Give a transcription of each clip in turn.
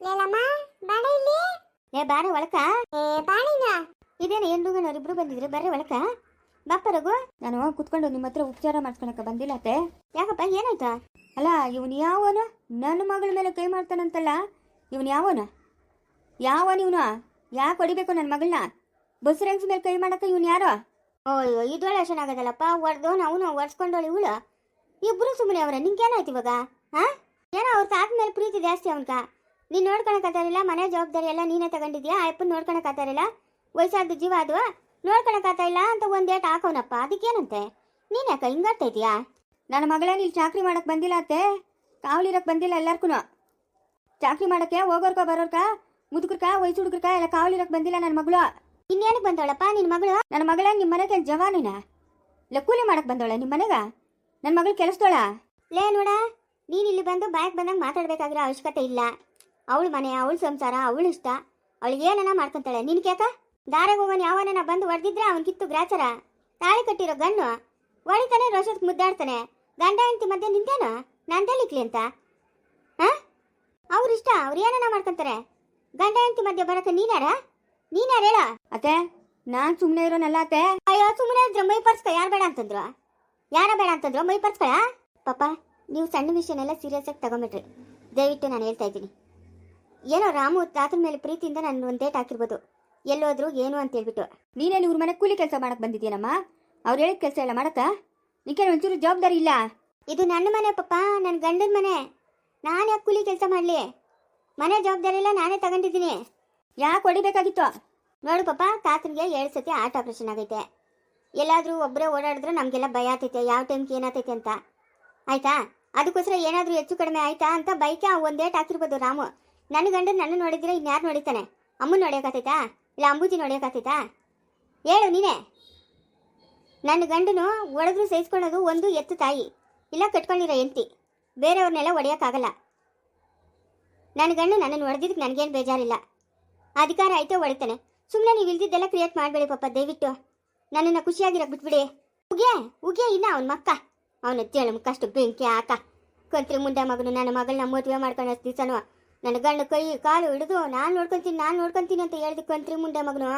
ಲೇಲಮ್ಮ ಬಾಣ ಇಲ್ಲಿ? ಏ ಬಾರ ಒಳಕ. ಏ ಬಾಣಿನ ಇದೇನು ಹೆಣ್ಣುಗನವ್ರು ಇಬ್ರು ಬಂದಿದ್ರು? ಬರ್ರಿ ಒಳಕ. ಬಾಪ ರಘು ನಾನು ಕುತ್ಕೊಂಡು ನಿಮ್ಮ ಹತ್ರ ಉಪಚಾರ ಮಾಡ್ಕೊಳಕ ಬಂದಿಲ್ಲ ಅತ್ತೆ. ಯಾಕಪ್ಪ ಏನಾಯ್ತಾ? ಅಲ್ಲ ಇವನು ಯಾವನು? ನನ್ನ ಮಗಳ ಮೇಲೆ ಕೈ ಮಾಡ್ತಾನಂತಲ್ಲ. ಇವನು ಯಾವನು? ಯಾವನು ಇವನು? ಯಾಕೆ ಹೊಡಿಬೇಕು ನನ್ನ ಮಗಳನ್ನ ಬಸ್ರಂಗ್ಸ್ ಮೇಲೆ ಕೈ ಮಾಡಕ ಇವನು ಯಾರೋ? ಅಯ್ಯೋ ಇದೊಳ್ಳೆ ಚೆನ್ನಾಗದಲ್ಲಪ್ಪ ಹೊಡ್ದು ಅವನು ಹೊಡ್ಸ್ಕೊಂಡೋಳಿ ಇವಳು. ಇಬ್ರು ಸುಮ್ಮನೆ ಅವರ. ನಿಂಗೆ ಏನಾಯ್ತು ಇವಾಗ? ಹಾ ಏನೋ ಅವ್ರ ತಾತ ಮೇಲೆ ಪ್ರೀತಿ ಜಾಸ್ತಿ ಅವನ್ಕ ನೀನು ನೋಡ್ಕೊಳಕತ್ತಾರಿಲ್ಲ ಮನೆ ಜವಾಬ್ದಾರಿ ಎಲ್ಲ ನೀನೇ ತಗೊಂಡಿದ್ಯಾ? ಅಪ್ಪನ ನೋಡ್ಕೊಳಕತ್ತಾರಿಲ್ಲ ವಯಸ್ಸಾದ ಜೀವ ಅದು? ನೋಡ್ಕೊಳಕತ್ತ ಇಲ್ಲ ಅಂತ ಒಂದೇಟ್ ಹಾಕೋನಪ್ಪ ಅದಕ್ಕೇನಂತೆ? ನೀನ್ ಯಾಕ ಹಿಂಗಾಡ್ತಾ ಇದೀಯಾ? ನನ್ನ ಮಗಳೇನು ಇಲ್ಲಿ ಚಾಕ್ರಿ ಮಾಡಕ್ ಬಂದಿಲ್ಲ ಅತ್ತೆ. ಕಾವಲಿರಕ್ ಬಂದಿಲ್ಲ ಎಲ್ಲಾರ್ಗೂ ಚಾಕ್ರಿ ಮಾಡಕ್ಕೆ ಹೋಗೋರ್ಕ ಬರೋರ್ಕ ಮುದುಕರ್ಕ ವಯಸ್ಸು ಹುಡುಗರ್ಕ ಎಲ್ಲ ಕಾವಲಿರಕ್ ಬಂದಿಲ್ಲ ನನ್ನ ಮಗಳು. ಇನ್ನೇನಕ್ಕೆ ಬಂದವಳಪ್ಪ ನಿನ್ನ ಮಗಳು? ನನ್ನ ಮಗಳ ನಿಮ್ಮ ಮನೆಗೆ ಜವಾನಿನ? ಇಲ್ಲ ಕೂಲಿ ಮಾಡಕ್ ಬಂದವಳ ನಿಮ್ಮ ಮನೆಗ? ನನ್ನ ಮಗಳು ಕೆಲಸದೋಳ? ಲೇ ನೋಡ ನೀನು ಇಲ್ಲಿ ಬಂದು ಬ್ಯಾಗ್ ಬಂದಂಗೆ ಮಾತಾಡ್ಬೇಕಾಗಿರೋ ಅವಶ್ಯಕತೆ ಇಲ್ಲ. ಅವಳ ಮನೆ ಅವಳು ಸಂಸಾರ ಅವಳು ಇಷ್ಟ. ಅವಳಿಗೆ ಏನನ ಮಾಡ್ಕೊಂತಾಳೆ. ನಿನ್ ಕೇಕ ದಾರಾಗ ಹೋಗೋನ್ ಯಾವನ ಬಂದು ಹೊಡೆದಿದ್ರೆ ಅವನ್ ಕಿತ್ತು ಗ್ರಾಚಾರ. ತಾಳಿ ಕಟ್ಟಿರೋ ಗಣ್ಣು ಹೊಡಿತಾನೆ ರೋಷಕ್ಕೆ ಮುದ್ದಾಡ್ತಾನೆ. ಗಂಡ ಹೆಂಡತಿ ಮಧ್ಯೆ ನಿಂತೇನು? ನಂದೇಲಿಕ್ಲಿ ಅಂತ. ಹಾಂ? ಅವ್ರ ಇಷ್ಟ ಅವ್ರು ಏನನ ಮಾಡ್ಕೊಂತಾರೆ. ಗಂಡ ಹೆಂಡತಿ ಮಧ್ಯೆ ಬರಕ್ಕೆ ನೀನ್ಯಾರ? ನೀನ್ಯಾರ ಹೇಳ? ಅತ್ತೆ ನಾನ್ ಸುಮ್ಮನೆ ಇರೋನಲ್ಲ ಅತ್ತೆ. ಅಯ್ಯೋ ಸುಮ್ಮನೆ ಇದ್ರೆ ಮೈ ಪರ್ಸ್ಕ. ಯಾರು ಬೇಡ ಅಂತಂದ್ರು? ಯಾರ ಬೇಡ ಅಂತಂದ್ರು? ಮೈ ಪರ್ಸ್ಕೊಳ? ಪಾಪ ನೀವು ಸಣ್ಣ ವಿಷಯನೆಲ್ಲ ಸೀರಿಯಸ್ ಆಗಿ ತಗೊಂಬಿಟ್ರಿ. ದಯವಿಟ್ಟು ನಾನು ಹೇಳ್ತಾ ಇದ್ದೀನಿ. ಏನೋ ರಾಮು ತಾತನ ಮೇಲೆ ಪ್ರೀತಿಯಿಂದ ನಾನು ಒಂದು ಡೇಟ್ ಹಾಕಿರ್ಬೋದು. ಎಲ್ಲೋದ್ರು ಏನು ಅಂತ ಹೇಳ್ಬಿಟ್ಟು. ನೀನೇನು ಇವ್ರ ಮನೆ ಕೂಲಿ ಕೆಲಸ ಮಾಡಕ್ ಬಂದಿದ್ದೀನಮ್ಮ ಅವ್ರು ಹೇಳಿದ ಕೆಲಸ ಎಲ್ಲ ಮಾಡಕ್ಕ? ನಿಂಗೆ ಒಂಚೂರು ಜವಾಬ್ದಾರಿ ಇಲ್ಲ? ಇದು ನನ್ನ ಮನೆ ಪಪ್ಪ ನನ್ನ ಗಂಡನ ಮನೆ. ನಾನು ಯಾಕೆ ಕೂಲಿ ಕೆಲಸ ಮಾಡಲಿ? ಮನೆ ಜವಾಬ್ದಾರಿ ಎಲ್ಲ ನಾನೇ ತಗೊಂಡಿದ್ದೀನಿ. ಯಾಕೆ ಹೊಡಿಬೇಕಾಗಿತ್ತು? ನೋಡು ಪಾಪ ತಾತನಿಗೆ ಏಳು ಸತಿ ಆರ್ಟ್ ಆಪ್ರೇಷನ್ ಆಗೈತೆ. ಎಲ್ಲಾದರೂ ಒಬ್ಬರೇ ಓಡಾಡಿದ್ರೆ ನಮಗೆಲ್ಲ ಭಯ ಆತೈತೆ ಯಾವ ಟೈಮ್ಗೆ ಏನಾಗ್ತೈತೆ ಅಂತ. ಆಯ್ತಾ? ಅದಕ್ಕೋಸ್ಕರ ಏನಾದರೂ ಹೆಚ್ಚು ಕಡಿಮೆ ಆಯ್ತಾ ಅಂತ ಬೈಕೆ ಒಂದೇಟ್ ಹಾಕಿರ್ಬೋದು ರಾಮು. ನನ್ನ ಗಂಡ ನನ್ನ ನೋಡಿದ್ರೆ ಇನ್ಯಾರು ನೋಡಿತಾನೆ ಅಮ್ಮನ ನೋಡ್ಯೋಕಾತೈತಾ? ಇಲ್ಲ ಅಂಬೂಜಿ ನೋಡ್ಯೋಕಾತೈತಾ? ಹೇಳು ನೀನೇ. ನನ್ನ ಗಂಡನು ಒಡೆದ್ರು ಸಹಿಸ್ಕೊಳ್ಳೋದು ಒಂದು ಎತ್ತು ತಾಯಿ. ಇಲ್ಲ ಕಟ್ಕೊಂಡಿರೋ ಎಂತಿ ಬೇರೆಯವ್ರನ್ನೆಲ್ಲ ಒಡೆಯೋಕ್ಕಾಗಲ್ಲ. ನನ್ನ ಗಂಡು ನನ್ನನ್ನು ಹೊಡೆದಿದ್ದಕ್ಕೆ ನನಗೇನು ಬೇಜಾರಿಲ್ಲ. ಅಧಿಕಾರ ಐತೆ ಹೊಡಿತಾನೆ ಸುಮ್ಮನೆ ನೀವು ಇಲ್ದಿದ್ದೆಲ್ಲ ಕ್ರಿಯೇಟ್ ಮಾಡಬೇಡಿ ಪಾಪ, ದಯವಿಟ್ಟು. ನನ್ನನ್ನು ಖುಷಿಯಾಗಿರೋ ಬಿಟ್ಬಿಡಿ. ಉಗೆ ಉಗೆ, ಇನ್ನ ಅವನ ಮಕ್ಕ. ಅವನ ಮುಖ ಮುಕ್ಕಷ್ಟು ಬೆಂಕಿ ಆಕ ಕಂತ್ರಿ ಮುಂದೆ ಮಗನು, ನನ್ನ ಮಗಳನ್ನ ಮದುವೆ ಮಾಡ್ಕೊಂಡು ದಿವಸನು ನನ್ನ ಗಂಡು ಕೈ, ಕಾಲು ಹಿಡಿದು, ನಾನು ನೋಡ್ಕೊಂತೀನಿ ನಾನು ನೋಡ್ಕೊಂತೀನಿ ಅಂತ ಹೇಳಿದ ಕಂತ್ರಿ ಮುಂದೆ ಮಗನು.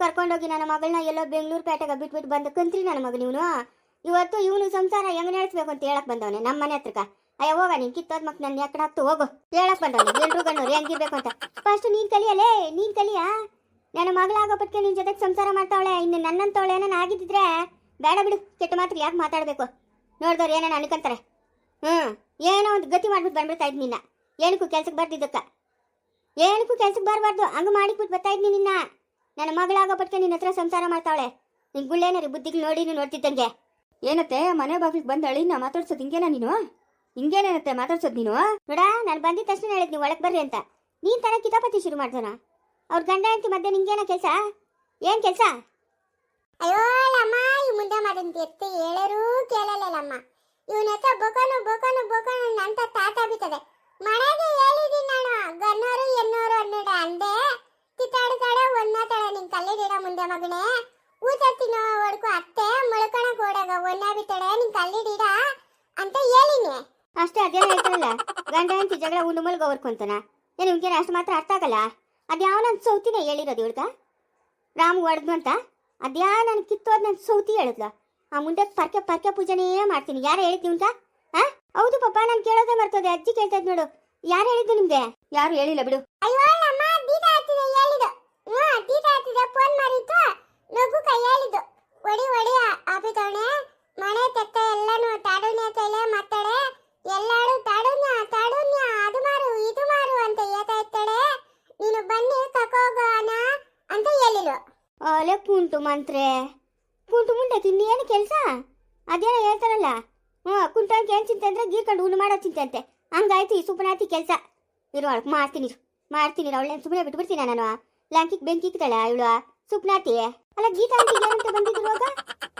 ಕರ್ಕೊಂಡೋಗಿ ನನ್ನ ಮಗಳನ್ನ ಎಲ್ಲೋ ಬೆಂಗಳೂರು ಪೇಟೆಗೆ ಬಿಟ್ಬಿಟ್ಟು ಬಂದ ಕಂತ್ರಿ ನನ್ನ ಮಗನ ಇವನು. ಇವತ್ತು ಇವನು ಸಂಸಾರ ಹೆಂಗ್ ನಡೆಸ್ಬೇಕು ಅಂತ ಹೇಳಕ್ ಬಂದವನೆ ನಮ್ಮ ಮನೆ ಹತ್ರಕ ಅಯ್ಯ, ಹೋಗ, ನೀನ್ ಕಿತ್ತೋದ್ ಮಕ್ ನನ್ನ ಎಕ್ಕಡ ಹತ್ತು, ಹೋಗು. ಹೇಳಕ್ ಬಂದವನು, ಎಲ್ರು ಗಣ್ಣವ್ರು ಹೆಂಗಿರ್ಬೇಕು ಅಂತ. ಫಸ್ಟ್ ನೀನ್ ಕಲಿಯಲೇ ನೀನ್ ಕಲಿಯ. ನನ್ನ ಮಗಳಾಗೋಪಟ್ಕೆ ನಿನ್ ಜೊತೆಗೆ ಸಂಸಾರ ಮಾಡ್ತಾವಳೆ, ಇನ್ನು ನನ್ನಂತವಳೆ ಏನಾನ ಆಗಿದ್ದಿದ್ರೆ ಬೇಡ ಬಿಡು, ಕೆಟ್ಟ ಮಾತ್ರ ಯಾಕೆ ಮಾತಾಡ್ಬೇಕು? ನೋಡ್ದವ್ರು ಏನೇನು ಅನ್ಕೊಂತಾರೆ? ಹ್ಞೂ ಏನೋ ಒಂದು ಗತಿ ಮಾಡ್ಬಿಟ್ಟು ಬಂದ್ಬಿಡ್ತಾ ಇದ್ ನಿನ್ನ. ಏನಕ್ಕೂ ಕೆಲ್ಸಕ್ಕೆ ಬರ್ದಿದ್ದಕ್ಕ? ಏನಕ್ಕೂ ಕೆಲ್ಸಕ್ಕೆ ಬರಬಾರ್ದು. ಹಂಗೆ ಮಾಡಿಬಿಟ್ಟು ಬರ್ತಾ ಇದ್ನಿ ನಿನ್ನ. ನನ್ನ ಮಗಳಾಗೋಪಟ್ಕೆ ನಿನ್ನ ಹತ್ರ ಸಂಸಾರ ಮಾಡ್ತಾಳೆ ನಿನ್ ಗುಳ್ಳೇನಾರಿ ಬುದ್ಧಿಗೆ ನೋಡಿ ನೀನು ನೋಡ್ತಿದ್ದಂಗೆ. ಏನತ್ತೆ? ಮನೆ ಬಾಗಿಲಿಗೆ ಬಂದು ನಾ ಮಾತಾಡ್ಸೋದು ಹಿಂಗೇನ ನೀನು? ಹಿಂಗೇನೇನತ್ತೆ ಮಾತಾಡ್ಸೋದು ನೀನು? ನೋಡ ನಾನು ಬಂದಿದ್ದ ತಕ್ಷಣ ಹೇಳಿದ್ ನೀವು ಒಳಗೆ ಬರ್ರಿ ಅಂತ. ನೀನ್ ತರ ಕಿತಾಪತಿ ಶುರು ಮಾಡ್ತಾನ ಅವ್ರ ಗಂಡ ಹೆಂಡತಿ ಮಧ್ಯೆ ನಿಂಗೇನ ಕೆಲಸ? ಏನ್ ಕೆಲಸ? ಅಯ್ಯೋ ಅಮ್ಮ ಈ ಮುಂದೆ ಮಾಡಂತ ಎತ್ತು ಹೇಳರೂ ಕೇಳಲ್ಲಮ್ಮ ಇವನ ಹತ್ರ ಬೊಕನು ಬೊಕನು ಬೋಕನು ಅಂತ ತಾತ ಬಿತ್ತದೆ. ಮನೆಗೆ ಹೇಳಿದೀನಿ ನಾನು. ಗನ್ನೋರು ಎನ್ನೋರು ಅನ್ನಡ ಅಂದೆ ಕಿತ್ತಾಡ್ತಾಳೆ ಒನ್ನಾತಾಳೆ ನಿನ್ ಕಲ್ಲಿಡಿಡ ಮುಂದೆ ಮಗನೇ. ಊಟ ತಿನ್ನೋ ಹೊಡ್ಕು ಅತ್ತೆ ಮುಳ್ಕಣ ಕೂಡಾಗ ಒನ್ನ ಬಿತ್ತಾಳೆ ನಿನ್ ಕಲ್ಲಿಡಿಡ ಅಂತ ಹೇಳಿನಿ. ಅಷ್ಟೇ ಅದೇ ಹೇಳ್ತಾರಲ್ಲ, ಗಂಡ ಹೆಂಡತಿ ಜಗಳ ಉಂಡು ಮಲ್ಗ ಹೊರ್ಕೊಂತಾನ ಏನು ಇವ್ನಿಗೆ ಅಷ್ಟು ಮಾತ್ರ ಅರ್ಥ ಆಗಲ್ಲ? ಅದ್ಯಾವ ನನ್ನ ಸೌತಿನೇ ಹೇಳಿರೋದು ಇವಳ್ಗ? ರಾಮ್ ಹೊಡೆದ್ನು ಅಂತ? ಅದ್ಯಾ ನಾನು ಕಿತ್ತೋದ್ ನನ್ನ ಸೌತಿ ಹೇಳಿದ್ಲು? ಆ ಮುಂದೆ ಪರ್ಕೆ ಪರ್ಕೆ ಪೂಜೆನೇ ಮಾಡ್ತೀನಿ. ಯಾರು ಹೇಳಿದ್ದು ಇವ್ನ್ಗ? ಹಾ? ಹೌದು ಪಪ್ಪ ನಾನು ಕೇಳೋದೇ ಮರ್ತದೆ. ಅಜ್ಜಿ ಕೇಳ್ತಾ ನೋಡು. ಯಾರು ಹೇಳಿದ್ದು ನಿಮ್ಗೆ? ಯಾರು ಹೇಳಿಲ್ಲ ಬಿಡು. ಅಯ್ಯೋ ನಮ್ಮ ದೀಟ ಹತ್ತಿದೆ ಹೇಳಿದ್ದು. ಹ್ಞೂ ದೀಟ ಹತ್ತಿದೆ ಫೋನ್ ಮಾಡಿತ್ತು ನಗು ಕೈ ಹೇಳಿದ್ದು. ಒಡಿ ಒಡಿ ಆಪಿತವಣೆ. ಮನೆ ತೆತ್ತ ಎಲ್ಲಾನು ತಾಡುಣ್ಯ ತಲೆ ಮಾತಾಡೆ. ಎಲ್ಲಾರು ತಾಡುಣ್ಯ ತಾಡುಣ್ಯ ಅದು ಮಾರು ಇದು ಮಾರು ಅಂತ ಹೇಳ್ತಾ ಇರ್ತಾಳೆ. ನೀನು ಬನ್ನಿ ಕಕೋಗೋಣ ಅಂತ ಹೇಳಿದ್ರು ಅಲೆ ಕುಂಟು ಮಂತ್ರೆ. ಕುಂಟು ಮುಂಡೆ ತಿನ್ನೇನು ಕೆಲಸ? ಅದೇನೋ ಹೇಳ್ತಾರಲ್ಲ. ಹ್ಞೂ ಕುಂಟಂಗೆ ಏನು ಚಿಂತೆ ಅಂದ್ರೆ ಗೀರ್ಕೊಂಡು ಉಣ್ಣು ಮಾಡೋ ಚಿಂತೆ ಅಂತೆ. ಹಂಗಾಯ್ತು ಈ ಸುಪ್ನಾತಿ ಕೆಲಸ. ಇರೋ ಮಾಡ್ತೀನಿ. ಮಾಡ್ತೀನಿ ಅವಳೆ ಸುಮ್ಮನೆ ಬಿಟ್ಬಿಡ್ತೀನಿ ನಾನು? ಲ್ಯಾಂಕಿಗೆ ಬೆಂಕಿ ಇಕ್ತಾಳ ಇವಳು? ಸುಪ್ನಾತಿ? ಅಲ್ಲ, ಗೀತಾ ಅಂತ ಬಂದಿದ್ರು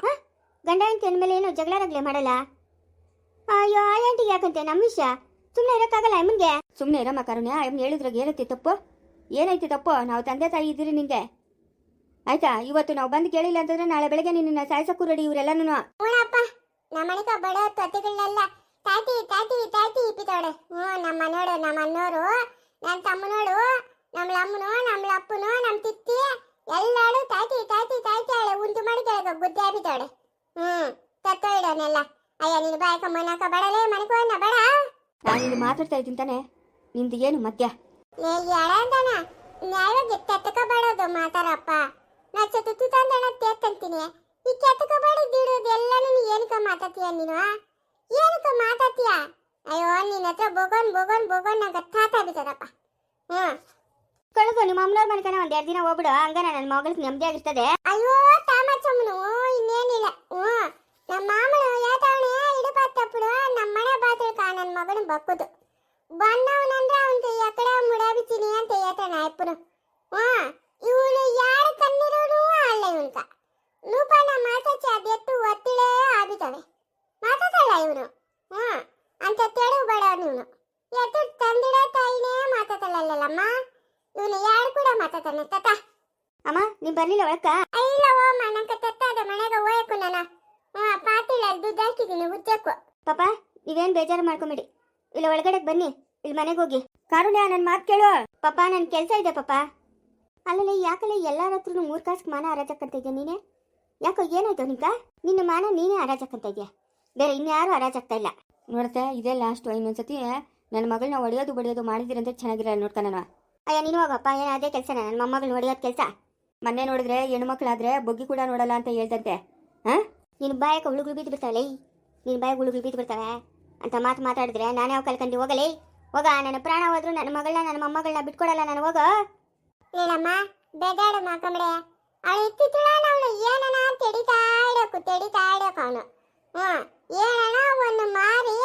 ಹಾಂ? ಗಂಡ ಹೆಂಡತಿ ಅಂದಮೇಲೆ ಏನೋ ಜಗಳ ರಗ್ಲೆ ಮಾಡಲ್ಲ? ಅಯ್ಯೋ, ಆ ಆಂಟಿಗೆ ಯಾಕಂತೆ? ನಮ್ಮ ವಿಷಯ? ಸುಮ್ಮನೆ ಇರೋಕ್ಕಾಗಲ್ಲ ಅಮ್ಮನಿಗೆ? ಸುಮ್ಮನೆ ಇರಮ್ಮ ಕರುಣ್ಯ ಅಮ್ಮನ ಹೇಳಿದ್ರಾಗ ಏನೈತಿ ತಪ್ಪು. ಏನೈತಿ ತಪ್ಪು? ನಾವು ತಂದೆ ತಾಯಿ ಇದ್ದೀರಿ ನಿಂಗೆ. ಆಯ್ತಾ? ಇವತ್ತು ನಾವು ಬಂದು ಕೇಳಿಲ್ಲ ಅಂತಂದ್ರೆ ನಾಳೆ ಬೆಳಗ್ಗೆ ನಿನ್ನ ಸಾಯಿಸಕ್ಕೂ ರೆಡಿ ಇವರೆಲ್ಲನೂ. ನಮ್ಮನೆಗ ಬಡ ತೊತ್ತಿಗಳನ್ನೆಲ್ಲ ತಾತಿ ತಾತಿ ತಾತಿ ಇಪ್ಪಿತೋಡೆ ಹ್ಞೂ ನಮ್ಮ ಮನೆಯವರು ನಮ್ಮ ಅಣ್ಣವರು ನನ್ನ ತಮ್ಮನೋಡು ನಮ್ಮ ಅಮ್ಮನೋ ನಮ್ಮ ಅಪ್ಪನೋ ನಮ್ಮ ತಿತ್ತಿ ಎಲ್ಲಾಳು ತಾಯ್ತಿ ತಾತಿ ಅಳೆ ಉಂಟು ಮಾಡಿ ಕೇಳಕ ಗುದ್ದೆ ಆಗ್ಬಿದ್ದಾಳೆ ಹ್ಮ್ ತತ್ತೋ ಇಡೋನೆಲ್ಲ ಅಯ್ಯ ನಿನ್ನ ಬಾಯಕ ಮನಕ ಬಡಲೇ ಮನಕೋನ ಬಡ. ನಾನು ಇಲ್ಲಿ ಮಾತಾಡ್ತಾ ಇದ್ದೀನಿ ತಾನೆ. ನಿಂದು ಏನು ಮಧ್ಯ? ಎಳಂದನ ನ್ಯಾಯವಾಗಿ ತೆತ್ತಕ ಬಡೋದು ಮಾತಾರಪ್ಪ. ನಾ ಚತುತ್ತಿ ತಂದಣ ತೆತ್ತಂತೀನಿ. ಈ ಕೆತ್ತಕ ಬಡಿದಿಡೋದು ಎಲ್ಲಾನು ನೀ ಏನಕ್ಕ ಮಾತಾಡ್ತೀಯ ನೀನು ಏನಕ್ಕ ಮಾತಾಡ್ತೀಯ? ಅಯ್ಯೋ ನಿನ್ನ ಹತ್ರ ಬೋಗೋನ್ ಬೋಗೋನ್ ಬೋಗೋನ್ ನಂಗೆ ತಾತ ಬಿದ್ದದಪ್ಪ ಹ್ಮ್ ಕಳೆದು ನಿಮ್ಮ ಅಮ್ಮನವ್ರ ಮನೆ ಕಣ ಒಂದ್ ಎರಡು ದಿನ ಹೋಗ್ಬಿಡು ಹಂಗಾರ ನನ್ನ ಮಗಳಿಗೆ ನೆಮ್ಮದಿಯಾಗಿರ್ತದೆ ಅಯ್ಯೋ ತಾಮಚಮ್ಮನು ಇನ್ನೇನಿಲ್ಲ. ಹ್ಞೂ. ನಮ್ಮ ಮಾಮನು ಯಾತವಣೆ ಇಡುಪಾತಪ್ಪಡು ನಮ್ಮ ಮನೆ ಬಾತ್ರಕ ನನ್ನ ಮಗನ ಬಕ್ಕುದು. ಬಂದವನಂದ್ರೆ ಅವನ್ಗೆ ಎಕಡೆ ಮುಡಾಬಿತೀನಿ ಅಂತ ಹೇಳ್ತಾನೆ ಅಪ್ಪನು. ಹ್ಞೂ. ಇವನು ಯಾರು ಕಣ್ಣಿರೋನು ಅಲ್ಲ ಇವನ್ಕ. ಲೂಪನ ಮಾತಾಚಿ ಅದೆತ್ತು ಒತ್ತಿಳೇ ಆಬಿತವೆ ಮಾತಾಡಲ್ಲ ಇವನು? ಹಾ ಅಂತ ತೆಳು ಬಡ ಇವನು ಎತ್ತು ತಂದಿಡ ತಾಯಿನೇ ಮಾತಾಡಲ್ಲಲ್ಲಮ್ಮ ಇವನು ಯಾರು ಕೂಡ ಮಾತಾಡ್ತಾನೆ ತಾತ. ಅಮ್ಮ ನೀ ಬರ್ಲಿಲ್ಲ ಒಳಕ? ಇಲ್ಲ ಓಮ್ಮ ನಂಗೆ ತತ್ತಾದ ಮನೆಗೆ ಹೋಯಕು ನಾನು. ಹಾ ಪಾತಿಲ್ಲ ದುಡ್ಡು ಹಾಕಿದ್ದೀನಿ ಉಜ್ಜಕ್ಕೂ ಪಾಪ ನೀವೇನು ಬೇಜಾರು ಮಾಡ್ಕೊಂಬಿಡಿ. ಇಲ್ಲ ಒಳಗಡೆ ಬನ್ನಿ. ಇಲ್ಲಿ ಮನೆಗೆ ಹೋಗಿ. ಕಾರುಣ್ಯ ನನ್ನ ಮಾತು ಕೇಳು. ಪಾಪ ನನ್ನ ಕೆಲಸ ಇದೆ ಪಾಪ. ಅಲ್ಲಲ್ಲಿ ಯಾಕಲ್ಲ ಎಲ್ಲರ ಹತ್ರನು ಮೂರು ಕಾಸು ಮಾನ ಹರಾಜಕ್ಕಂತ ಇದೆಯಾ ನೀನೆ? ಯಾಕೋ ಏನಾಯ್ತು ನಿಂಗ ನಿನ್ನ ಮಾನ ನೀನೇ ಅರಾಜಕ್ಕಂತ ಇದೆಯಾ? ಬೇರೆ ಇನ್ಯಾರು ಹರಾಜಾಗ್ತಾ ಇಲ್ಲ. ನೋಡತ್ತೆ ಇದೇ ಲಾಸ್ಟು ಇನ್ನೊಂದ್ಸತಿ ನನ್ನ ಮಗಳನ್ನ ಒಡೆಯೋದು ಬಡಿಯೋದು ಮಾಡಿದಿರಂತೆ ಚೆನ್ನಾಗಿರಲ್ಲ ನೋಡ್ಕ ನಾನು. ಅಯ್ಯ ನೀನು ಹೋಗಪ್ಪ ಏನು ಅದೇ ಕೆಲಸ ನನ್ನ ಮೊಮ್ಮಗಳು ಹೊಡೆಯೋದು ಕೆಲಸ? ಮೊನ್ನೆ ನೋಡಿದ್ರೆ ಹೆಣ್ಮಕ್ಳಾದ್ರೆ ಬೊಗ್ಗಿ ಕೂಡ ನೋಡಲ್ಲ ಅಂತ ಹೇಳ್ದಂತೆ. ಹಾ? ನಿನ್ನ ಬಾಯಕ ಹುಳುಗಳು ಬಿದ್ದು ಬಿಡ್ತಾವಲ್ಲ ನಿನ್ನ ಬಾಯಿಗೆ ಹುಳುಗಳು ಬಿದ್ದು ಬಿಡ್ತಾವೆ? ಅಂತ ಮಾತು ಮಾತಾಡಿದ್ರೆ ನಾನು ಯಾವ ಕಲ್ಕಂಡು ಹೋಗಲಿ? ಹೋಗ ನನ್ನ ಪ್ರಾಣ ಹೋದ್ರು ನನ್ನ ಮಗಳನ್ನ ನನ್ನ ಮೊಮ್ಮಗಳನ್ನ ಬಿಟ್ಕೊಡಲ್ಲ ನಾನು ಹೋಗ. ಹೇಳಮ್ಮ ಬೇಡ ಅವಳು ಇತ್ತಿತ್ತುಳ ಅವಳು ಏನನ ತೆಡಿತಾ ಇಡಕು ತೆಡಿತಾ ಇಡಕು ಅವನು. ಏನನ ಒಂದು ಮಾರಿ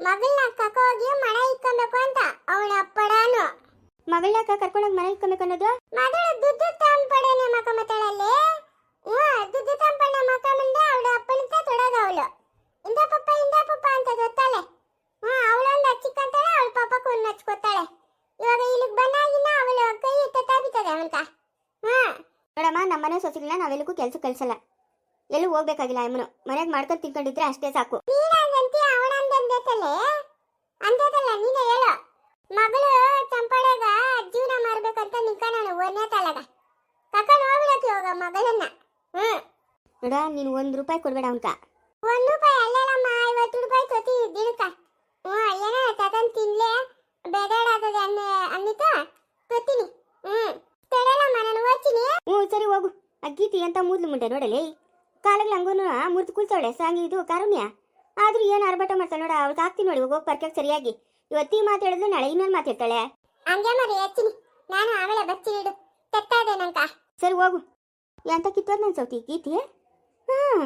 ಮಗಳನ್ನ ಕಕ್ಕೋಗಿ ಮನೆ ಇಕ್ಕೊಬೇಕು ಅಂತ ಅವನ ಅಪ್ಪಡಾನು. ಮಗಳನ್ನ ಕರ್ಕೊಂಡೋಗಿ ಮನೆ ಇಕ್ಕೊಬೇಕು ಅನ್ನೋದು? ಪಡೆ ದುಡ್ಡು ತಂಪಡನೆ ದುಡ್ಡು ತಂಪಣ್ಣ ಮಕ್ಕಮಂದೆ ಅವಳ ಅಪ್ಪನಿಂದ ತೊಡೋದು ಅವಳು ಇಂದ ಪಪ್ಪ ಇಂದ ಪಪ್ಪ ಅಂತ ಗೊತ್ತಾಳೆ ಹ್ಮ್ ಅವಳೊಂದು ಹಚ್ಚಿಕ್ಕಂತಾಳೆ ಅವಳ ಪಪ್ಪಕ್ಕೂ ಒಂದು ಹಚ್ಕೊತಾಳೆ ಇವಾಗ ಇಲ್ಲಿಗೆ ಬಂದಾಗಿನ ಅವಳ ಕೈ ತತ್ತಾಬಿತದೆ ಅವನ್ಕ ಹ್ಮ್ ನೋಡಮ್ಮ ನಮ್ಮ ಮನೆ ಸೊಸಿಗಳನ್ನ ನಾವೆಲ್ಲಕ್ಕೂ ಕೆಲಸ ಕಳ್ಸಲ್ಲ. ಎಲ್ಲೂ ಹೋಗ್ಬೇಕಾಗಿಲ್ಲ ಅಮ್ಮನು. ಮನೆಗೆ ಮಾಡ್ಕೊಂಡು ತಿನ್ಕೊಂಡಿದ್ರೆ ಅಷ್ಟೇ ಸಾಕು. ನೀನೇ ಹೇಳು. ಮಗಳು ಚಂಪಡಗ ಜೀವನ ಮಾಡ್ಬೇಕಂತ ನಿಂಕ ನಾನು ಒಂದೇ ತಲಗ. ಕರ್ಕೊಂಡು ಹೋಗ್ಬಿಡಕ್ಕೆ ಹೋಗ ಮಗಳನ್ನ. ಹ್ಮ್. ನೋಡ ನೀನು ಒಂದು ರೂಪಾಯಿ ಕೊಡ್ಬೇಡ ಅವನ್ಕ. ಒಂದು ರೂಪಾಯಿ ಅಲ್ಲೇನಮ್ಮ ಐವತ್ತು ರೂಪಾಯಿ ತೊತಿ ದಿನಕ ಹ್ಞೂ ಏನೋ ತಗೊಂಡು ತಿನ್ಲೆ ಬೆದಾಡಾದದೆ ಅನ್ನ ಅನ್ನಿತ ತೊತ್ತೀನಿ ಹ್ಞೂ ತಡಲಮ್ಮ ನಾನು ಓದ್ತೀನಿ ಹ್ಞೂ ಸರಿ ಹೋಗು ಅಗ್ಗೀತಿ ಅಂತ ಮೂದ್ಲು ಮುಂಡೆ ನೋಡಲಿ? ಕಾಲಗಳು ಹಂಗೂನು ಮುರಿದು ಕುಳ್ತಾಳೆ ಸಾಂಗಿ ಇದು ಕಾರುಣ್ಯ. ಆದ್ರೂ ಏನು ಆರ್ಭಟ ಮಾಡ್ತಾಳೆ ನೋಡ ಅವಳಿಗೆ ಹಾಕ್ತೀನಿ ನೋಡಿ ಹೋಗಿ ಪರ್ಕ ಸರಿಯಾಗಿ. ಇವತ್ತಿ ಮಾತಾಡಿದ್ರೆ ನಾಳೆ ಇನ್ನೊಂದು ಮಾತಾಡ್ತಾಳೆ ಹಂಗೆ ಮರಿ ಹಚ್ಚಿನಿ ನಾನು ಆಮೇಲೆ ಬಚ್ಚಿ ಇಡು. ತೆತ್ತಾದೆ ನಂಕ ಸರಿ ಹೋಗು. ಎಂತ ಕಿತ್ತೋದ್ ನನ್ನ ಸೌತಿ ಗೀತಿ ಹಾಂ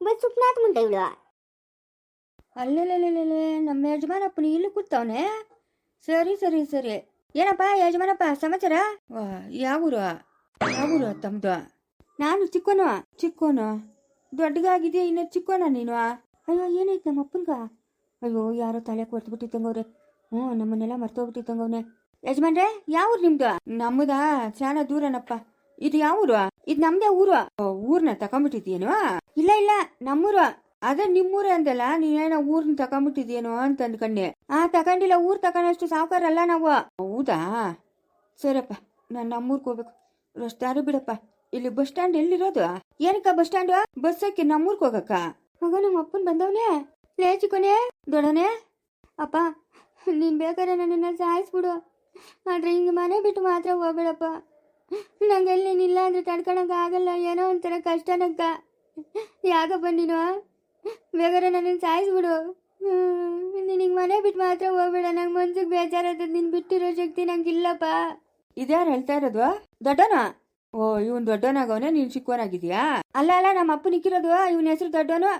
ಬಸ್ ಸುಪ್ನಾಥ್ ಮುಂದೆ ಇವಳು. ಅಲ್ಲೇ ನಮ್ಮ ಯಜಮಾನಪ್ಪನ ಇಲ್ಲಿ ಕೂತವನೆ? ಸರಿ ಸರಿ ಸರಿ. ಏನಪ್ಪ ಯಜಮಾನಪ್ಪ ಸಮಾಚಾರ? ವಾ ಯಾವ ಊರು ತಮ್ದು? ನಾನು ಚಿಕ್ಕೋನು ಚಿಕ್ಕೋನು. ದೊಡ್ಡಗಾಗಿದೆಯಾ ಇನ್ನು ಚಿಕ್ಕೋನ ನೀನು? ಅಯ್ಯೋ ಏನೈತೆ ನಮ್ಮ ಅಪ್ಪನ್ಗ? ಅಯ್ಯೋ, ಯಾರೋ ತಲೆ ಕೊಡ್ತು ಹ್ಞೂ, ನಮ್ಮನ್ನೆಲ್ಲ ಮರ್ತೋಗ್ಬಿಟ್ಟಿತ್ತಂಗವ್ನೆ. ಯಜಮಾನ್ರೆ ಯಾವೂರು ನಿಮ್ದು? ನಮ್ಮದಾ? ಚಾನ ದೂರನಪ್ಪ. ಇದು ಯಾವೂರು ಇದು ನಮ್ದೇ ಊರು? ಊರ್ನ ತಕೊಂಬಿಟ್ಟಿದ್ಯೇನು ಇಲ್ಲ ಇಲ್ಲ, ನಮ್ಮೂರು. ಅದೇ ನಿಮ್ಮೂರೇ ಅಂದಲ್ಲ, ನೀನೇನೋ ಊರ್ನ ತಕೊಂಬಿಟ್ಟಿದ್ಯೇನೋ ಅಂತ ಅಂದ್ಕಂಡೆ ಆ, ತಗೊಂಡಿಲ್ಲ, ಊರ್ ತಕೊಂಡಷ್ಟು ಸಾವುಕಾರಲ್ಲ ನಾವು. ಹೌದಾ? ಸರಪ್ಪ ನಾನು ನಮ್ಮೂರ್ಗೆ ಹೋಗ್ಬೇಕು. ರಸ್ತಾರು ಬಿಡಪ್ಪ. ಇಲ್ಲಿ ಬಸ್ ಸ್ಟ್ಯಾಂಡ್ ಎಲ್ಲಿರೋದು? ಏನಕ್ಕ ಬಸ್ ಸ್ಟ್ಯಾಂಡ್? ಬಸ್ ಹಾಕಿ ನಮ್ಮೂರ್ಗ್ ಹೋಗಕ್ಕ? ಮಗ ನಮ್ಮ ಅಪ್ಪನ್ ಬಂದವನೇ. ಲೇಚಿಕೊನೆ ದೊಡನೆ ಅಪ್ಪ ನೀನ್ ಬೇಕಾದ್ರೆ ನನ್ನನ್ನ ಸಾಯಿಸ್ಬಿಡು. ಆದ್ರೆ ಹಿಂಗೆ ಮನೆ ಬಿಟ್ಟು ಮಾತ್ರ ಹೋಗ್ಬೇಡಪ್ಪ. ನಂಗೆ ಎಲ್ಲಿನಿಲ್ಲ ಅಂದ್ರೆ ತಡ್ಕೊಳಕ್ ಆಗಲ್ಲ. ಏನೋ ಒಂಥರ ಕಷ್ಟನಕ್ಕ. ಯಾಕಪ್ಪ ನೀನು? ಬೇಕಾದ್ರೆ ನನ್ನನ್ನು ಸಾಯಿಸ್ಬಿಡು. ನಿನಗೆ ಮನೆ ಬಿಟ್ಟು ಮಾತ್ರ ಹೋಗ್ಬೇಡ. ನಂಗೆ ಮನ್ಸಿಗೆ ಬೇಜಾರಾದ ನಿನ್ ಬಿಟ್ಟಿರೋ ಶಕ್ತಿ ನಂಗಿಲ್ಲಪ್ಪ. ಇದ್ಯಾರು ಹೇಳ್ತಾ ಇರೋದು? ದೊಡ್ಡನ ಓ, ಇವನ್ ದೊಡ್ಡವನಾಗವನೇ? ನೀನ್ ಚಿಕ್ಕವನಾಗಿದ್ಯಾ ಅಲ್ಲ ಅಲ್ಲ, ನಮ್ಮ ಅಪ್ಪ ನಿಕ್ಕಿರೋದು ಇವನ ಹೆಸರು ದೊಡ್ಡವನು,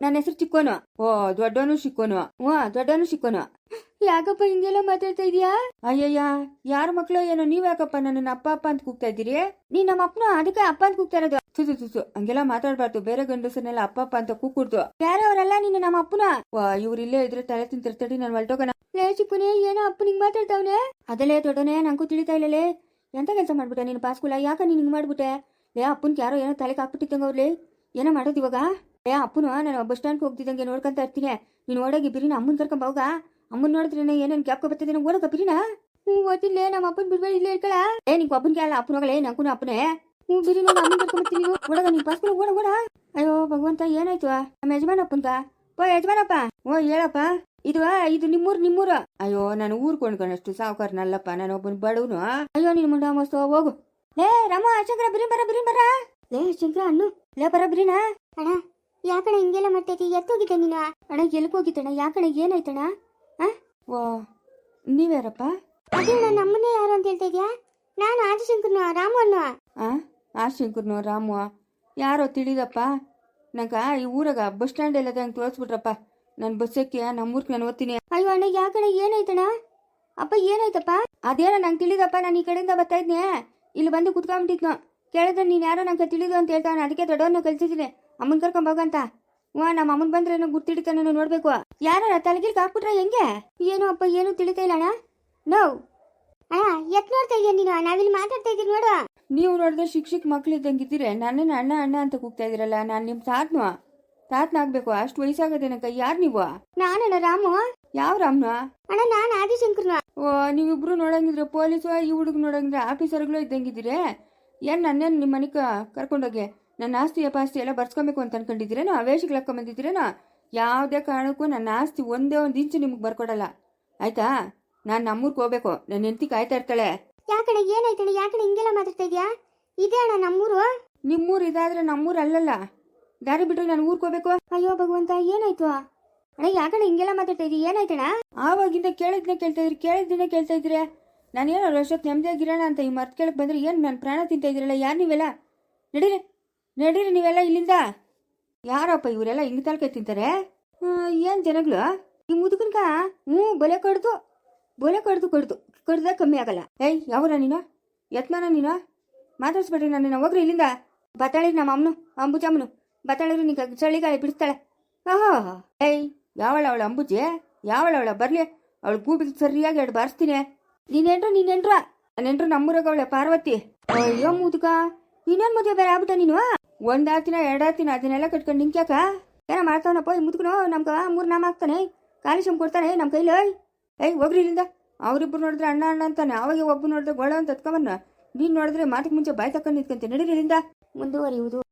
ನನ್ನ ಹೆಸರು ಚಿಕ್ಕೋನು ಓ, ದೊಡ್ಡವನು ಚಿಕ್ಕೋನು ಓ ದೊಡ್ಡವನು ಚಿಕ್ಕೋನು ಯಾಕಪ್ಪ ಹಿಂಗೆಲ್ಲ ಮಾತಾಡ್ತಾ ಇದೀಯಾ? ಅಯ್ಯಯ್ಯ, ಯಾರ ಮಕ್ಳು ಏನೋ, ನೀವ್ ಯಾಕಪ್ಪ ನನ್ನ ಅಪ್ಪ ಅಪ್ಪ ಅಂತ ಕೂಗ್ತಾ ಇದ್ದೀರಿ? ನೀ ನಮ್ಮ ಅಪ್ಪನ, ಅದಕ್ಕೆ ಅಪ್ಪ ಅಂತ ಕೂಗ್ತಾ ಇರೋದು. ತುಸು ತುಸು ಹಂಗೆಲ್ಲ ಮಾತಾಡ್ಬಾರ್ದು. ಬೇರೆ ಗಂಡಸನ್ನೆಲ್ಲ ಅಪ್ಪ ಅಪ್ಪ ಅಂತ ಕೂಗ್ಕೊಡ್ತು ಯಾರವರೆಲ್ಲ ನೀನು ನಮ್ಮ ಅಪ್ಪನ? ಇವ್ರು ಇಲ್ಲೇ ಇದ್ರೆ ತಲೆ ತಿಂತಿರ್ತಡಿ ನಾನು ಹೊಲ್ಟೋಗೋಣ ಲೇ ಚಿಕ್ಕನೇ, ಏನೋ ಅಪ್ಪ ನಿಂಗೆ ಮಾತಾಡ್ತಾವನೆ? ಅದಲ್ಲೇ ದೊಡ್ಡನೇ ನಂಗೂ ತಿಳಿತಾ ಇಲ್ಲಲೇ. ಎಂತ ಕೆಲಸ ಮಾಡ್ಬಿಟ್ಟೆ? ನೀನು ಪಾಸ್ಕುಲ ಯಾಕೆ ನೀನು ಹಿಂಗೆ ಮಾಡ್ಬಿಟ್ಟೆ? ಲೇ ಅಪ್ಪನ್ಗೆ ಯಾರೋ ಏನೋ ತಲೆಗೆ ಹಾಕ್ಬಿಟ್ಟಿದ್ದಂಗೆ ಅವ್ರಲ್ಲಿ ಏನೋ ಮಾಡೋದು ಇವಾಗ? ಏ, ಅಪ್ಪನು, ನಾನು ಬಸ್ ಸ್ಟ್ಯಾಂಡ್ಗೆ ಹೋಗ್ತಿದ್ದಂಗೆ ನೋಡ್ಕೊಂತ ಇರ್ತೀನಿ. ನೀನು ಓಡೋಗಿ ಬಿರಿನ ಅಮ್ಮನ ಕರ್ಕೊಂಡ್ ಅಮ್ಮನ ನೋಡಿದ್ರೆ ಏನೇನು ಗ್ಯಾಪ್ಕೊ ಬರ್ತಿದ್ದೀನಿ ಓಡೋಕ ಬಿರಿನ? ಹ್ಞೂ ಓದಿಲ್ಲ ನಮ್ಮ ಅಪ್ಪನ ಬಿಡ್ಬೇಡಿ, ಇಲ್ಲೇ ಇರ್ಕಳ? ಏ ನಿಂಗೆ ಒಬ್ಬನಿಗೆ ಅಲ್ಲ ಅಪ್ಪನೋಗಲೇ ನಂಗೂ ಅಪ್ಪನೇ. ಹ್ಞೂ, ಬಿರಿ ನಾನು ಅಮ್ಮನ ಕರ್ಕೊಂಬರ್ತೀನಿ ನೀವು ಓಡಗ, ನೀನು ಪಾಸ್ಕೂಲ ಓಡ ಓಡ? ಅಯ್ಯೋ, ಭಗವಂತ, ಏನಾಯ್ತು? ನಮ್ಮ ಯಜಮಾನಪ್ಪಂತ ಓ, ಯಜಮಾನಪ್ಪ. ಓ, ಹೇಳಪ್ಪ. ಇದು ಇದು ನಿಮ್ಮೂರು ನಿಮ್ಮೂರ? ಅಯ್ಯೋ ನಾನು ಊರ್ ಕೊಂಡ್ಕೊಂಡಷ್ಟು ಸಾವುಕಾರನಲ್ಲಪ್ಪ ನಾನು ಒಬ್ಬನ ಬಡವನು ಅಯ್ಯೋ ನಿನ್ನ ಮುಂಡ ಮಸ್ತು ಹೋಗು ಲೇ ರಾಮ ಶಂಕರ ಬಿರಿ ಬರ ಬಿರಿ ಬರ. ಲೇ ಶಂಕರ ಅನ್ನು. ಲೇ ಬರ ಬಿರಿನಾ. ಅಣ್ಣ ಯಾಕಣ ಹಿಂಗೆಲ್ಲ ಮಾಡ್ತೈತಿ? ಎತ್ತೋಗಿದ್ದೆ ನೀನು ಅಣ್ಣ ಎಲ್ಕ್ ಹೋಗಿತ್ತಣ್ಣ ಯಾಕಣ ಏನಾಯ್ತಣ್ಣ ಓ ನೀವ್ಯಾರಪ್ಪ? ಅದೇ ನನ್ನ ನಮ್ಮನ್ನೇ ಯಾರು ಅಂತ ಹೇಳ್ತಾ ಇದೀಯಾ? ನಾನು ಆದಿಶಂಕರ್ನು ರಾಮು ಅನ್ನೋ ಆ? ಆ ಶಂಕರ್ನು ರಾಮು ಯಾರೋ ತಿಳಿದಪ್ಪ? ನಂಗ ಈ ಊರಾಗ ಬಸ್ ಸ್ಟ್ಯಾಂಡ್ ಎಲ್ಲದ ಹಂಗೆ ತೋರಿಸ್ಬಿಟ್ರಪ್ಪ. ನಾನು ಬಸ್ಸಕ್ಕೆ ನಮ್ಮೂರ್ಗೆ ನಾನು ಓದ್ತೀನಿ ಅಯ್ಯೋ ಅಣ್ಣ ಯಾಕಣ್ಣ ಏನಾಯ್ತಣ್ಣ? ಅಪ್ಪ ಏನಾಯ್ತಪ್ಪ? ಅದೇನೋ ನಂಗೆ ತಿಳಿದಪ್ಪ ನಾನು ಈ ಕಡೆಯಿಂದ ಬರ್ತಾ ಇದ್ನೆ. ಇಲ್ಲಿ ಬಂದು ಕುತ್ಕೊಂಡ್ಬಿಟ್ಟಿದ್ನು ಕೇಳಿದ್ರೆ ನೀನು ಯಾರೋ ನಂಗೆ ತಿಳಿದು ಅಂತ ಹೇಳ್ತಾನೆ ಅದಕ್ಕೆ ದೊಡ್ಡವನ್ನ ಕಲ್ಸಿದ್ದೀನಿ ಅಮ್ಮನ ಕರ್ಕೊಂಬೋಗಂತ ವಾ ನಮ್ಮ ಅಮ್ಮನ ಬಂದ್ರೆ ಏನೋ ಗುರ್ತಿಡಿತಾನೆ ನೋಡ್ಬೇಕು. ಯಾರ ತಲೆಗಿರ್ಗೆ ಹಾಕ್ಬಿಟ್ರೆ ಹೆಂಗೆ? ಏನು ಅಪ್ಪ ಏನು ತಿಳಿತಾ ಇಲ್ಲ ಅಣ್ಣ. ನೋವು ಅಣ್ಣ ಎತ್ ನೋಡ್ತಾ ಇದೀಯ ನೀನು? ನಾವಿಲ್ಲಿ ಮಾತಾಡ್ತಾ ಇದ್ದೀನಿ ನೋಡು. ನೀವು ನೋಡಿದ್ರೆ ಶಿಕ್ಷಕ ಮಕ್ಳು ಇದ್ದಂಗಿದ್ದೀರಿ ನನ್ನನ್ನು ಅಣ್ಣ ಅಣ್ಣ ಅಂತ ಕೂಗ್ತಾ ಇದ್ದೀರಲ್ಲ. ನಾನು ನಿಮ್ಮ ತಾತ್ನ ತಾತ್ನ ಆಗ್ಬೇಕು ಅಷ್ಟು ವಯಸ್ಸಾಗದೇನಕ್ಕ ಯಾರು ನೀವು? ನಾನಣ್ಣ ರಾಮು. ಯಾವ ರಾಮ್ನ? ಅಣ್ಣ ನಾನು ಆದಿಶಂಕರ್ನ. ಓ ನೀವಿಬ್ರು ನೋಡಂಗಿದ್ರೆ ಪೊಲೀಸು ಈ ಹುಡುಗ ನೋಡಂಗಿದ್ರೆ ಆಫೀಸರ್ಗಳು ಇದ್ದಂಗಿದ್ದೀರಿ? ಏನ್ ನನ್ನೇನು ನಿಮ್ಮ ಮನೆಗೆ ಕರ್ಕೊಂಡೋಗಿ ನನ್ನ ಆಸ್ತಿ ಪಾಸ್ತಿ ಎಲ್ಲ ಬರ್ಸ್ಕೊಬೇಕು ಅಂತ ಅನ್ಕೊಂಡಿದ್ದೀರೇನೋ? ಆ ವೇಷಕ್ಕೆ ಹಾಕೊಂಬಂದಿದ್ದೀರೇನೋ ಯಾವುದೇ ಕಾರಣಕ್ಕೂ ನನ್ನ ಆಸ್ತಿ ಒಂದೇ ಒಂದು ಇಂಚು ನಿಮ್ಗೆ ಬರ್ಕೊಡಲ್ಲ. ಆಯ್ತಾ? ನಾನು ನಮ್ಮೂರ್ಗೆ ಹೋಗ್ಬೇಕು. ನನ್ನ ಹೆಂಡತಿ ಕಾಯ್ತಾ ಇರ್ತಾಳೆ. ಯಾಕಡೆ ಏನಾಯ್ತಣ್ಣ? ಯಾಕಡೆ ಹಿಂಗೆಲ್ಲ ಮಾತಾಡ್ತಾ ಇದೆಯಾ? ಇದೇ ಅಣ್ಣ ನಮ್ಮೂರು? ನಿಮ್ಮೂರು ಇದಾದ್ರೆ ನಮ್ಮೂರು ಅಲ್ಲಲ್ಲ. ದಾರಿ ಬಿಟ್ಟರೆ ನಾನು ಊರ್ಕೋಬೇಕು ಅಯ್ಯೋ ಭಗವಂತ ಏನಾಯ್ತು? ಅಣ್ಣ ಯಾಕಣ್ಣ ಹಿಂಗೆಲ್ಲ ಮಾತಾಡ್ತಾ ಇದ್ದೀವಿ ಏನಾಯ್ತಣ್ಣ? ಆವಾಗಿಂದ ಕೇಳಿದ್ನ ಕೇಳ್ತಾ ಇದ್ರಿ ಕೇಳಿದ್ನ ಕೇಳ್ತಾ ಇದ್ರೆ. ನಾನೇನೋ ಅಷ್ಟೊತ್ತು ನೆಮ್ಮದಿಯಾಗಿರೋಣ ಅಂತ ಈ ಮರ್ತ್ ಕೇಳಕ್ ಬಂದ್ರೆ ಏನು ನಾನು ಪ್ರಾಣ ತಿಂತ ಇದ್ರಲ್ಲ ಯಾರು ನೀವೆಲ್ಲ? ನಡೀರಿ ನಡೀರಿ ನೀವೆಲ್ಲ ಇಲ್ಲಿಂದ. ಯಾರಪ್ಪ ಇವರೆಲ್ಲ ಹಿಂಗ್ ತಲ್ಕೈ ತಿಂತಾರೆ? ಏನು ಜನಗಳು? ಈ ಮುದುಕನ್ಕ ಹ್ಞೂ ಬಲೆ ಕಡ್ದು ಬಲೆ ಕಡ್ದು ಕಡ್ದು ಕಡ್ದ ಕಮ್ಮಿ ಆಗಲ್ಲ. ಏಯ್ ಯಾವರ ನೀನು? ಯತ್ಮಾನ ನೀನು? ಮಾತಾಡ್ಸ್ಬೇಡ್ರಿ ನಾನು ಹೋಗ್ರಿ ಇಲ್ಲಿಂದ. ಬತ್ತಾಳಿ ನಮ್ಮ ಅಮ್ಮನು ಅಂಬುಜಮ್ಮನು. ಬತ್ತಾಳಿದ್ರು ನಿಂಗೆ ಚಳಿಗಾಳಿ ಬಿಡಿಸ್ತಾಳೆ ಆಹಾ, ಏಯ್, ಯಾವಳ ಅವಳ ಅಂಬುಜಿ? ಯಾವಳ ಅವಳ ಬರ್ಲಿ? ಅವಳು ಗೂಬಿಗೆ ಸರಿಯಾಗಿ ಎರಡು ಬಾರಿಸ್ತೀನಿ. ನೀನೇನ್ರ ನೀನೆಂಟ್ರ? ನಾನೆಂಟ್ರು ನಮ್ಮೂರಾಗ ಅವಳೆ ಪಾರ್ವತಿ. ಅಯ್ಯೋ ಮುದುಕ ಇನ್ನೊಂದು ಮದುವೆ ಬೇರೆ ಆಗ್ಬಿಟ್ಟ ನೀನು? ಒಂದ್ ಆತಿನ ಅದನ್ನೆಲ್ಲ ಕಟ್ಕೊಂಡು ನಿಂಕ್ಯಾಕ ಏನ ಮಾಡ್ತಾವನಪ್ಪ ಈ ಮುದುಕನು? ನಮ್ಗೆ ಮೂರು ನಾಮ ಹಾಕ್ತಾನೆ. ಕಾಲಿಶಮ್ ಕೊಡ್ತಾನೆ ನಮ್ಮ ಕೈಲಿ, ಏಯ್. ಹೋಗ್ರಿ ಇಲ್ಲಿಂದ. ಅವರಿಬ್ರು ನೋಡಿದ್ರೆ ಅಣ್ಣ ಅಣ್ಣ ಅಂತಾನೆ. ಅವಾಗ ಒಬ್ಬ ನೋಡಿದ್ರೆ ಗೊಳ ಅಂತ ಎತ್ಕೊಂಬನ್ನ ನೀನು ನೋಡಿದ್ರೆ ಮಾತಿಗೆ ಮುಂಚೆ ಬಾಯ್ ತಕೊಂಡು ನಿಂತ್ಕೊಂತೀನಿ ನಡೀರಿ ಇಲ್ಲಿಂದ. ಮುಂದುವರಿಯುವುದು.